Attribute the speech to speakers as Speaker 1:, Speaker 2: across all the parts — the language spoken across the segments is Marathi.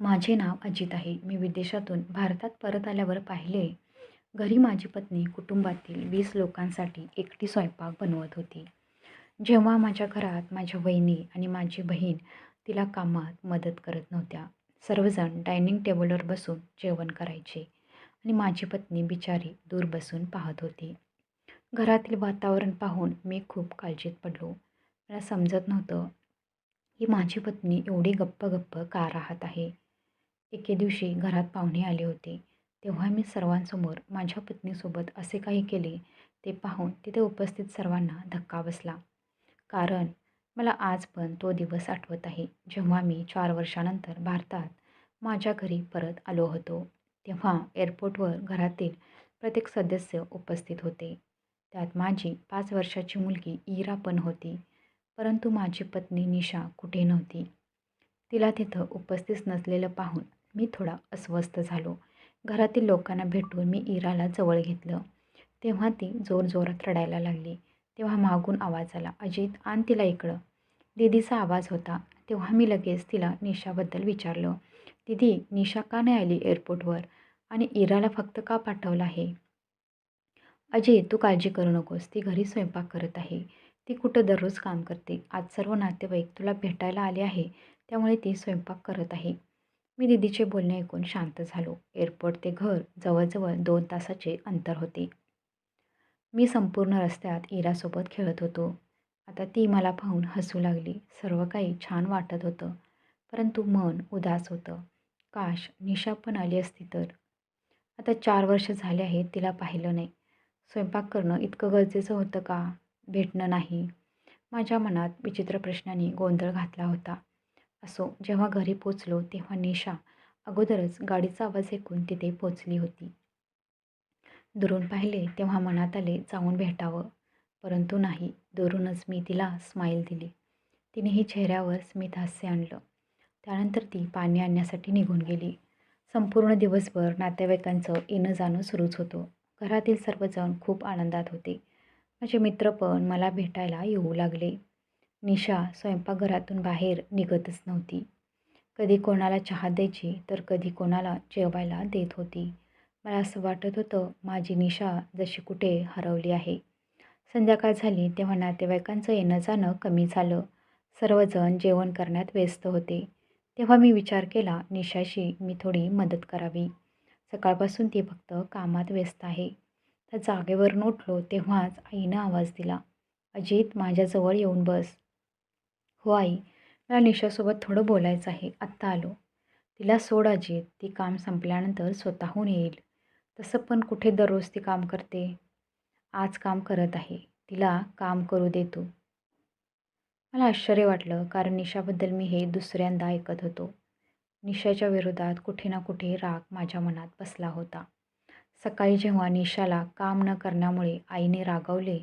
Speaker 1: माझे नाव अजित आहे. मी विदेशातून भारतात परत आल्यावर पाहिले. घरी माझी पत्नी कुटुंबातील वीस लोकांसाठी एकटी स्वयंपाक बनवत होती. जेव्हा माझ्या घरात माझ्या वहिनी आणि माझी बहीण तिला कामात मदत करत नव्हत्या. सर्वजण डायनिंग टेबलवर बसून जेवण करायचे आणि माझी पत्नी बिचारी दूर बसून पाहत होती. घरातील वातावरण पाहून मी खूप काळजीत पडलो. मला समजत नव्हतं की माझी पत्नी एवढी गप्प गप्प का राहत आहे. एके दिवशी घरात पाहुणे आले होते. तेव्हा मी सर्वांसमोर माझ्या पत्नीसोबत असे काही केले ते पाहून तिथे उपस्थित सर्वांना धक्का बसला. कारण मला आज पण तो दिवस आठवत आहे जेव्हा मी चार वर्षानंतर भारतात माझ्या घरी परत आलो होतो. तेव्हा एअरपोर्टवर घरातील प्रत्येक सदस्य उपस्थित होते. त्यात माझी पाच वर्षाची मुलगी इरा पण होती परंतु माझी पत्नी निशा कुठे नव्हती. तिला तिथं उपस्थित नसलेलं पाहून मी थोडा अस्वस्थ झालो. घरातील लोकांना भेटून मी इराला जवळ घेतलं. तेव्हा ती जोरजोरात रडायला लागली. तेव्हा मागून आवाज आला अजित आण तिला इकडं. दीदीचा आवाज होता. तेव्हा मी लगेच तिला निशाबद्दल विचारलं दीदी निशा का नाही आली एअरपोर्टवर? आणि इराला फक्त का पाठवलं आहे? अजय तू काळजी करू नकोस. ती घरी स्वयंपाक करत आहे. ती कुठं दररोज काम करते? आज सर्व नातेवाईक तुला भेटायला आले आहे. त्यामुळे ती स्वयंपाक करत आहे. मी दिदीचे बोलणे ऐकून शांत झालो. एअरपोर्ट ते घर जवळजवळ दोन तासाचे अंतर होते. मी संपूर्ण रस्त्यात इरासोबत खेळत होतो. आता ती मला पाहून हसू लागली. सर्व काही छान वाटत होतं. परंतु मन उदास होतं. काश निशा पण आली असती तर? आता चार वर्ष झाले आहेत तिला पाहिलं नाही. स्वयंपाक करणं इतकं गरजेचं होतं का? भेटणं नाही. माझ्या मनात विचित्र प्रश्नांनी गोंधळ घातला होता. असो जेव्हा घरी पोचलो तेव्हा निशा अगोदरच गाडीचा आवाज ऐकून तिथे पोचली होती. दुरून पाहिले तेव्हा मनात आले जाऊन भेटावं. परंतु नाही दुरूनच मी तिला स्माईल दिली. तिनेही चेहऱ्यावर स्मित हास्य आणलं. त्यानंतर ती पाणी आणण्यासाठी निघून गेली. संपूर्ण दिवसभर नातेवाईकांचं येणं जाणं सुरूच होतं. घरातील सर्वजण खूप आनंदात होते. माझे मित्र पण मला भेटायला येऊ लागले. निशा स्वयंपाकघरातून बाहेर निघतच नव्हती. कधी कोणाला चहा द्यायची तर कधी कोणाला जेवायला देत होती. मला असं वाटत होतं माझी निशा जशी कुठे हरवली आहे. संध्याकाळ झाली तेव्हा नातेवाईकांचं येणं जाणं कमी झालं. सर्वजण जेवण करण्यात व्यस्त होते. तेव्हा मी विचार केला निशाशी मी थोडी मदत करावी. सकाळपासून ती फक्त कामात व्यस्त आहे. तर जागेवरून उठलो तेव्हाच आईनं आवाज दिला. अजित माझ्याजवळ येऊन बस. हो आई. मला निशासोबत थोडं बोलायचं आहे. आत्ता आलो. तिला सोड अजित ती काम संपल्यानंतर स्वतःहून येईल. तसं पण कुठे दररोज ती काम करते? आज काम करत आहे. तिला काम करू देतो मला आश्चर्य वाटलं कारण निशाबद्दल मी हे दुसऱ्यांदा ऐकत होतो. निशाच्या विरोधात कुठे ना कुठे राग माझ्या मनात बसला होता. सकाळी जेव्हा निशाला काम न करण्यामुळे आईने रागवले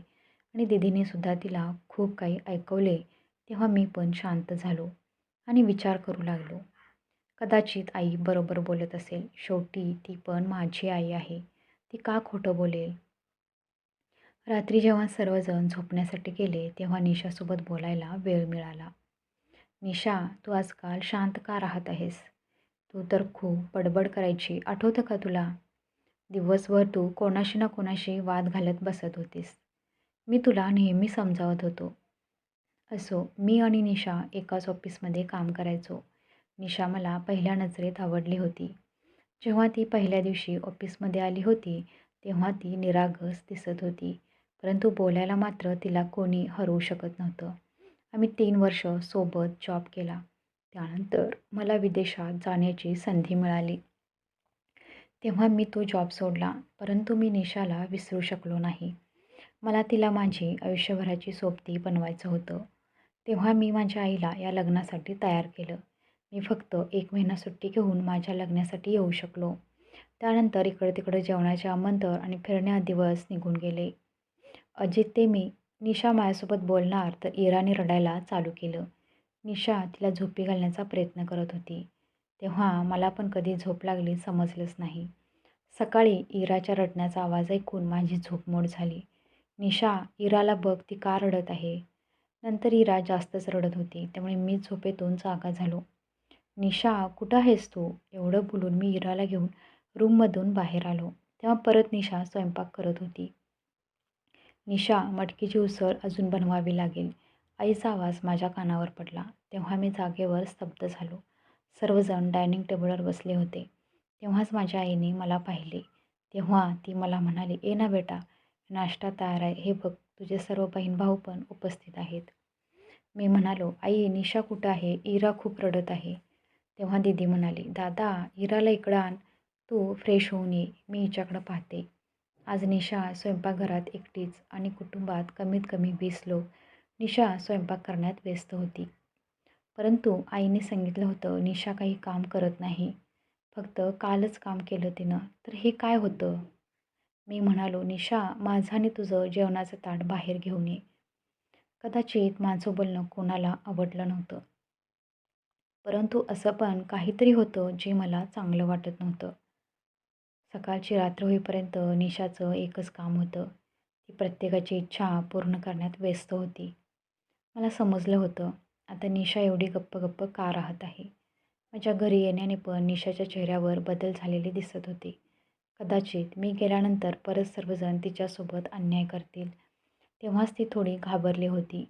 Speaker 1: आणि दिदीने सुद्धा तिला खूप काही ऐकवले तेव्हा मी पण शांत झालो आणि विचार करू लागलो. कदाचित आई बरोबर बोलत असेल शेवटी ती पण माझी आई आहे. ती का खोटं बोलेल? रात्री जेव्हा सर्वजण झोपण्यासाठी गेले तेव्हा निशासोबत बोलायला वेळ मिळाला. निशा तू आजकाल शांत का राहत आहेस? तू तर खूप बडबड करायची. आठवतं का तुला? दिवसभर तू कोणाशी ना कोणाशी वाद घालत बसत होतीस. मी तुला नेहमी समजावत होतो. असो मी आणि निशा एकाच ऑफिसमध्ये काम करायचो. निशा मला पहिल्या नजरेत आवडली होती. जेव्हा ती पहिल्या दिवशी ऑफिसमध्ये आली होती तेव्हा ती निरागस दिसत होती परंतु बोलायला मात्र तिला कोणी हरवू शकत नव्हतं. आम्ही तीन वर्ष सोबत जॉब केला. त्यानंतर मला विदेशात जाण्याची संधी मिळाली. तेव्हा मी तो जॉब सोडला परंतु मी निशाला विसरू शकलो नाही. मला तिला माझी आयुष्यभराची सोबती बनवायचं होतं. तेव्हा मी माझ्या आईला या लग्नासाठी तयार केलं. मी फक्त एक महिना सुट्टी घेऊन माझ्या लग्नासाठी येऊ शकलो. त्यानंतर इकडं तिकडं जेवणाचे आमंतर आणि फिरण्या दिवस निघून गेले. अजित ते मी. निशा माझ्यासोबत बोलणार तर इराने रडायला चालू केलं. निशा तिला झोपी घालण्याचा प्रयत्न करत होती. तेव्हा मला पण कधी झोप लागली समजलंच नाही. सकाळी इराच्या रडण्याचा आवाज ऐकून माझी झोपमोड झाली. निशा इराला बघ ती का रडत आहे. नंतर इरा जास्तच रडत होती. त्यामुळे मी झोपेतून जागा झालो. निशा कुठं आहेस तू? एवढं बोलून मी इराला घेऊन रूममधून बाहेर आलो. तेव्हा परत निशा स्वयंपाक करत होती. निशा मटकीची उसळ अजून बनवावी लागेल. आईचा आवाज माझ्या कानावर पडला. तेव्हा मी जागेवर स्तब्ध झालो. सर्वजण डायनिंग टेबलवर बसले होते. तेव्हाच माझ्या आईने मला पाहिले. तेव्हा ती मला म्हणाली ए ना बेटा नाश्ता तयार आहे हे बघ तुझे सर्व बहीण भाऊ पण उपस्थित आहेत. मी म्हणालो आई निशा कुठं आहे? इरा खूप रडत आहे. तेव्हा दीदी म्हणाली दादा इराला इकडं आण. तू फ्रेश होऊन ये. मी हिच्याकडं पाहते. आज निशा स्वयंपाकघरात एकटीच आणि कुटुंबात कमीत कमी वीस लोक. निशा स्वयंपाक करण्यात व्यस्त होती. परंतु आईने सांगितलं होतं निशा काही काम करत नाही. फक्त कालच काम केलं तिनं. तर हे काय होतं? मी म्हणालो निशा माझं आणि तुझं जेवणाचं ताट बाहेर घेऊन ये. कदाचित माझं बोलणं कोणाला आवडलं नव्हतं. परंतु असं पण काहीतरी होतं जे मला चांगलं वाटत नव्हतं. सकाळची रात्र होईपर्यंत निशाचं एकच काम होतं. ती प्रत्येकाची इच्छा पूर्ण करण्यात व्यस्त होती. मला समजलं होतं आता निशा एवढी गप्प गप्प का राहत आहे? माझ्या घरी येण्याने पण निशाच्या चेहऱ्यावर बदल झालेले दिसत होते. कदाचित मी गेल्यानंतर परत सर्वजण तिच्यासोबत अन्याय करतील. तेव्हाच ती थोडी घाबरली होती.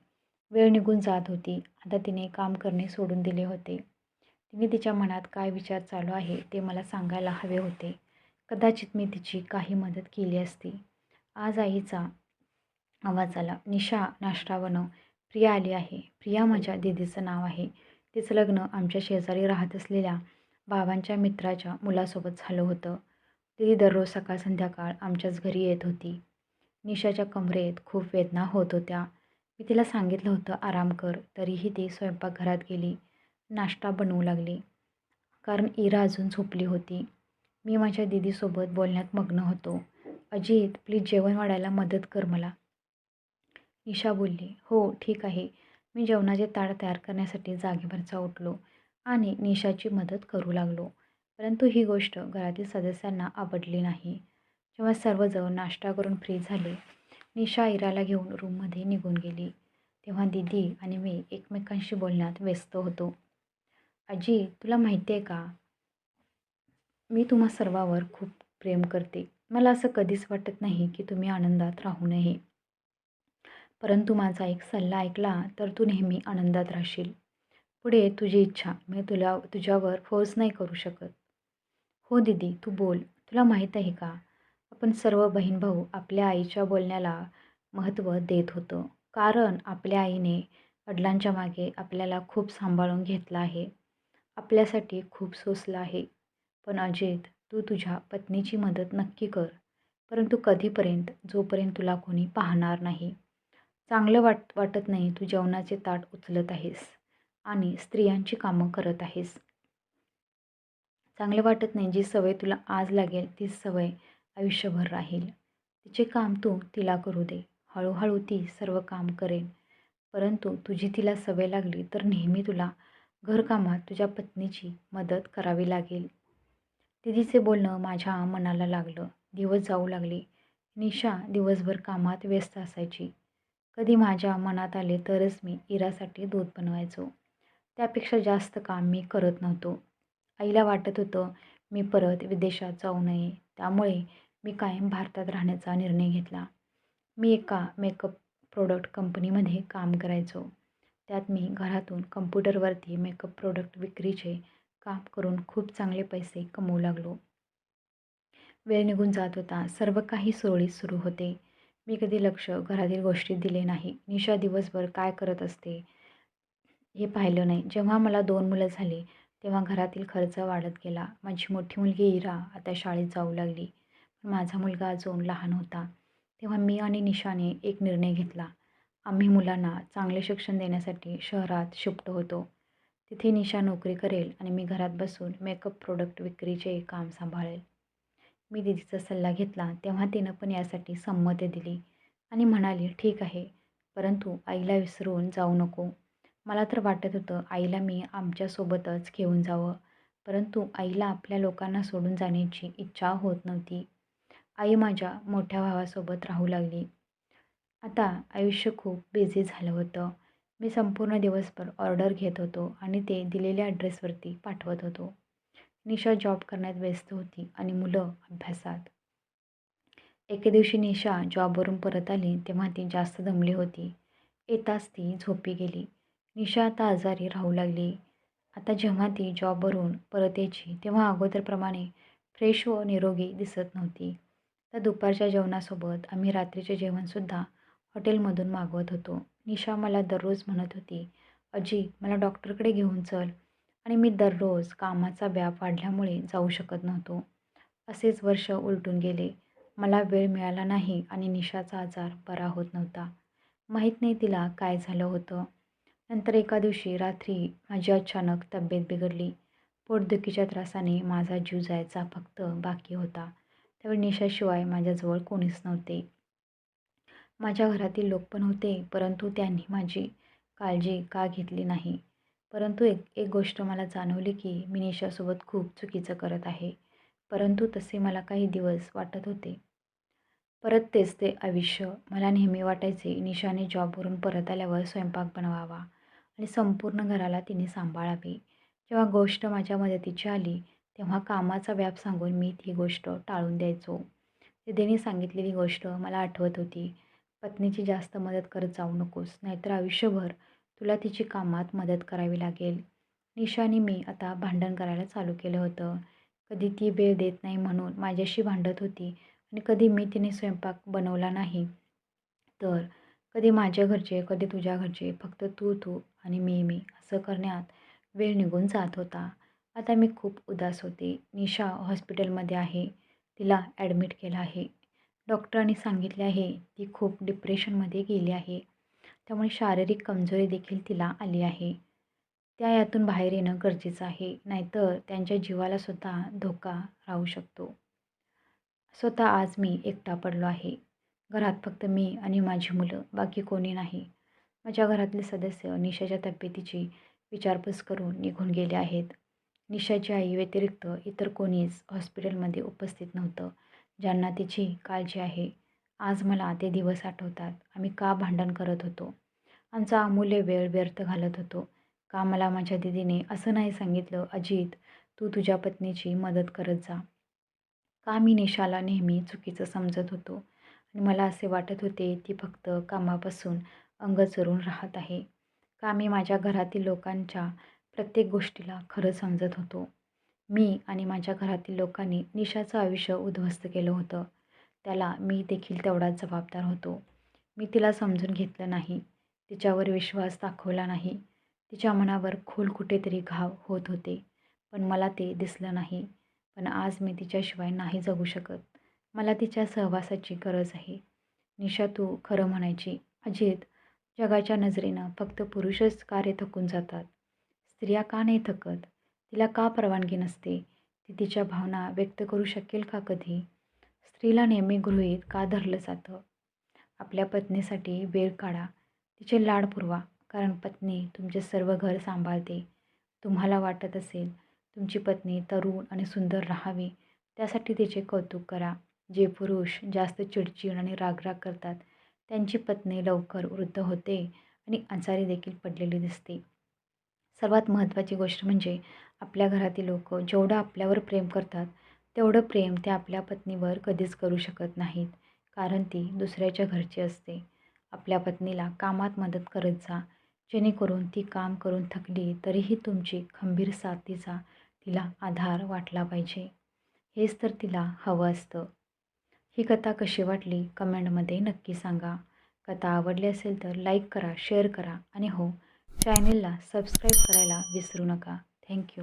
Speaker 1: वेळ निघून जात होती. आता तिने काम करणे सोडून दिले होते. तिने तिच्या मनात काय विचार चालू आहे ते मला सांगायला हवे होते. कदाचित मी तिची काही मदत केली असती. आज आईचा आवाज आला. निशा नाश्ता बनव प्रिया आली आहे. प्रिया माझ्या दिदीचं नाव आहे. तिचं लग्न आमच्या शेजारी राहत असलेल्या बाबांच्या मित्राच्या मुलासोबत झालं होतं. ती दररोज सकाळ संध्याकाळ आमच्याच घरी येत होती. निशाच्या कमरेत खूप वेदना होत होत्या. मी तिला सांगितलं होतं आराम कर. तरीही ती स्वयंपाकघरात गेली. नाश्ता बनवू लागली. कारण इरा अजून झोपली होती. मी माझ्या दिदीसोबत बोलण्यात मग्न होतो. अजित प्लीज जेवण वाढायला मदत कर मला. निशा बोलली हो ठीक आहे. मी जेवणाचे ताट तयार करण्यासाठी जागेवरचा उठलो आणि निशाची मदत करू लागलो. परंतु ही गोष्ट घरातील सदस्यांना आवडली नाही. जेव्हा सर्वजण नाश्ता करून फ्री झाले निशा इराला घेऊन रूममध्ये निघून गेली. तेव्हा दिदी आणि मी एकमेकांशी बोलण्यात व्यस्त होतो. आजी तुला माहिती आहे का? मी तुम्हा सर्वावर खूप प्रेम करते. मला असं कधीच वाटत नाही की तुम्ही आनंदात राहू नये. परंतु माझा एक सल्ला ऐकला तर तू नेहमी आनंदात राहशील. पुढे तुझी इच्छा. मी तुला तुझ्यावर फोर्स नाही करू शकत. हो दीदी तू बोल. तुला माहीत आहे का? आपण सर्व बहीण भाऊ आपल्या आईच्या बोलण्याला महत्त्व देत होतो. कारण आपल्या आईने वडिलांच्या मागे आपल्याला खूप सांभाळून घेतलं आहे. आपल्यासाठी खूप सोसलं आहे. पण अजित तू तुझ्या पत्नीची मदत नक्की कर. परंतु कधीपर्यंत जोपर्यंत तुला कोणी पाहणार नाही. चांगलं वाट वाटत नाही तू जेवणाचे ताट उचलत आहेस आणि स्त्रियांची कामं करत आहेस. चांगले वाटत नाही. जी सवय तुला आज लागेल तीच सवय आयुष्यभर राहील. तिचे काम तू तिला करू दे. हळूहळू ती सर्व काम करेन परंतु तुझी तिला सवय लागली तर नेहमी तुला घरकामात तुझ्या पत्नीची मदत करावी लागेल. दिदीचे बोलणं माझ्या मनाला लागलं. दिवस जाऊ लागले. निशा दिवसभर कामात व्यस्त असायची. कधी माझ्या मनात आले तरच मी इरासाठी दूध बनवायचो. त्यापेक्षा जास्त काम मी करत नव्हतो. आईला वाटत होतं मी परत विदेशात जाऊ नये. त्यामुळे मी कायम भारतात राहण्याचा निर्णय घेतला. मी एका मेकअप प्रोडक्ट कंपनीमध्ये काम करायचो. त्यात मी घरातून कम्प्युटरवरती मेकअप प्रोडक्ट विक्रीचे काम करून खूप चांगले पैसे कमवू लागलो. वेळ निघून जात होता. सर्व काही सुरळीत सुरू होते. मी कधी लक्ष घरातील गोष्टीत दिले नाही. निशा दिवसभर काय करत असते हे पाहिलं नाही. जेव्हा मला दोन मुलं झाली तेव्हा घरातील खर्च वाढत गेला. माझी मोठी मुलगी इरा आता शाळेत जाऊ लागली. पण माझा मुलगा अजून लहान होता. तेव्हा मी आणि निशाने एक निर्णय घेतला. आम्ही मुलांना चांगले शिक्षण देण्यासाठी शहरात शिफ्ट होतो. तिथे निशा नोकरी करेल आणि मी घरात बसून मेकअप प्रोडक्ट विक्रीचे काम सांभाळेल. मी दिदीचा सल्ला घेतला. तेव्हा तिनं पण यासाठी संमती दिली आणि म्हणाली ठीक आहे. परंतु आईला विसरून जाऊ नको. मला तर वाटत होतं आईला मी आमच्यासोबतच घेऊन जावं. परंतु आईला आपल्या लोकांना सोडून जाण्याची इच्छा होत नव्हती. आई माझ्या मोठ्या भावासोबत राहू लागली. आता आयुष्य खूप बिझी झालं होतं. मी संपूर्ण दिवसभर ऑर्डर घेत होतो आणि ते दिलेल्या ॲड्रेसवरती पाठवत होतो. निशा जॉब करण्यात व्यस्त होती आणि मुलं अभ्यासात. एके दिवशी निशा जॉबवरून परत आली तेव्हा ती जास्त दमली होती. येताच ती झोपी गेली. निशा आता आजारी राहू लागली. आता जेव्हा ती जॉबवरून परत यायची तेव्हा अगोदरप्रमाणे फ्रेश व निरोगी दिसत नव्हती. तर दुपारच्या जेवणासोबत आम्ही रात्रीचे जेवणसुद्धा हॉटेलमधून मागवत होतो. निशा मला दररोज म्हणत होती अजी मला डॉक्टरकडे घेऊन चल. आणि मी दररोज कामाचा व्याप वाढल्यामुळे जाऊ शकत नव्हतो. असेच वर्ष उलटून गेले. मला वेळ मिळाला नाही आणि निशाचा आजार बरा होत नव्हता. माहीत नाही तिला काय झालं होतं. नंतर एका दिवशी रात्री माझी अचानक तब्येत बिघडली. पोटदुखीच्या त्रासाने माझा जीव जायचा फक्त बाकी होता. त्यावेळी निशाशिवाय माझ्याजवळ कोणीच नव्हते. माझ्या घरातील लोक पण होते परंतु त्यांनी माझी काळजी का घेतली नाही? परंतु एक एक गोष्ट मला जाणवली की मी निशासोबत खूप चुकीचं करत आहे. परंतु तसे मला काही दिवस वाटत होते. परत तेच ते आयुष्य. मला नेहमी वाटायचे निशाने जॉबवरून परत आल्यावर स्वयंपाक बनवावा. आणि संपूर्ण घराला तिने सांभाळावे. जेव्हा गोष्ट माझ्या मदतीची आली तेव्हा कामाचा व्याप सांगून मी ती गोष्ट टाळून द्यायचो. दिदीने सांगितलेली गोष्ट मला आठवत होती. पत्नीची जास्त मदत करत जाऊ नकोस नाहीतर आयुष्यभर तुला तिची कामात मदत करावी लागेल. निशाने मी आता भांडण करायला चालू केलं होतं. कधी ती वेळ देत नाही म्हणून माझ्याशी भांडत होती आणि कधी मी तिने स्वयंपाक बनवला नाही. तर कधी माझ्या घरचे कधी तुझ्या घरचे फक्त तू तू आणि मी मी असं करण्यात वेळ निघून जात होता. आता मी खूप उदास होते. निशा हॉस्पिटलमध्ये आहे. तिला ॲडमिट केलं आहे. डॉक्टरांनी सांगितले आहे ती खूप डिप्रेशनमध्ये गेली आहे. त्यामुळे शारीरिक कमजोरी देखील तिला आली आहे. त्या यातून बाहेर येणं गरजेचं आहे. नाहीतर त्यांच्या जीवालासुद्धा धोका राहू शकतो. स्वतः आज मी एकटा पडलो आहे. घरात फक्त मी आणि माझी मुलं बाकी कोणी नाही. माझ्या घरातले सदस्य निशाच्या तब्येतीची विचारपूस करून निघून गेले आहेत. निशाची आई व्यतिरिक्त इतर कोणीच हॉस्पिटलमध्ये उपस्थित नव्हतं ज्यांना तिची काळजी आहे. आज मला ते दिवस आठवतात आम्ही का भांडण करत होतो? आमचा अमूल्य वेळ व्यर्थ घालत होतो. का मला माझ्या दिदीने असं नाही सांगितलं अजित तू तुझ्या पत्नीची मदत करत जा. का मी निशाला नेहमी चुकीचं समजत होतो? आणि मला असे वाटत होते ती फक्त कामापासून अंग चरून राहत आहे. का मी माझ्या घरातील लोकांच्या प्रत्येक गोष्टीला खरं समजत होतो. मी आणि माझ्या घरातील लोकांनी निशाचं आयुष्य उद्ध्वस्त केलं होतं. त्याला मी देखील तेवढाच जबाबदार होतो. मी तिला समजून घेतलं नाही. तिच्यावर विश्वास दाखवला नाही. तिच्या मनावर खोल कुठेतरी घाव होत होते. पण मला ते दिसलं नाही. पण आज मी तिच्याशिवाय नाही जगू शकत. मला तिच्या सहवासाची गरज आहे. निशा तू खरं म्हणायची. अजित जगाच्या नजरेनं फक्त पुरुषच कार्य थकून जातात. स्त्रिया का नाही थकत? तिला का परवानगी नसते? ती तिच्या भावना व्यक्त करू शकेल का कधी? स्त्रीला नेहमी गृहीत का धरलं जातं? आपल्या पत्नीसाठी वेळ काढा. तिचे लाड पुरवा. कारण पत्नी तुमचे सर्व घर सांभाळते. तुम्हाला वाटत असेल तुमची पत्नी तरुण आणि सुंदर राहावी. त्यासाठी तिचे कौतुक करा. जे पुरुष जास्त चिडचिड आणि रागराग करतात त्यांची पत्नी लवकर वृद्ध होते आणि आजारी देखील पडलेली दिसते. सर्वात महत्त्वाची गोष्ट म्हणजे आपल्या घरातील लोक जेवढं आपल्यावर प्रेम करतात तेवढं प्रेम ते आपल्या पत्नीवर कधीच करू शकत नाहीत कारण ती दुसऱ्याच्या घरची असते. आपल्या पत्नीला कामात मदत करत जा जेणेकरून ती काम करून थकली तरीही तुमची खंबीर साथीचा तिला आधार वाटला पाहिजे. हेच तर तिला हवं असतं. ही कथा कशी वाटली कमेंटमध्ये नक्की सांगा. कथा आवडली असेल तर लाईक करा शेअर करा आणि हो चॅनेलला सबस्क्राईब करायला विसरू नका. थँक्यू.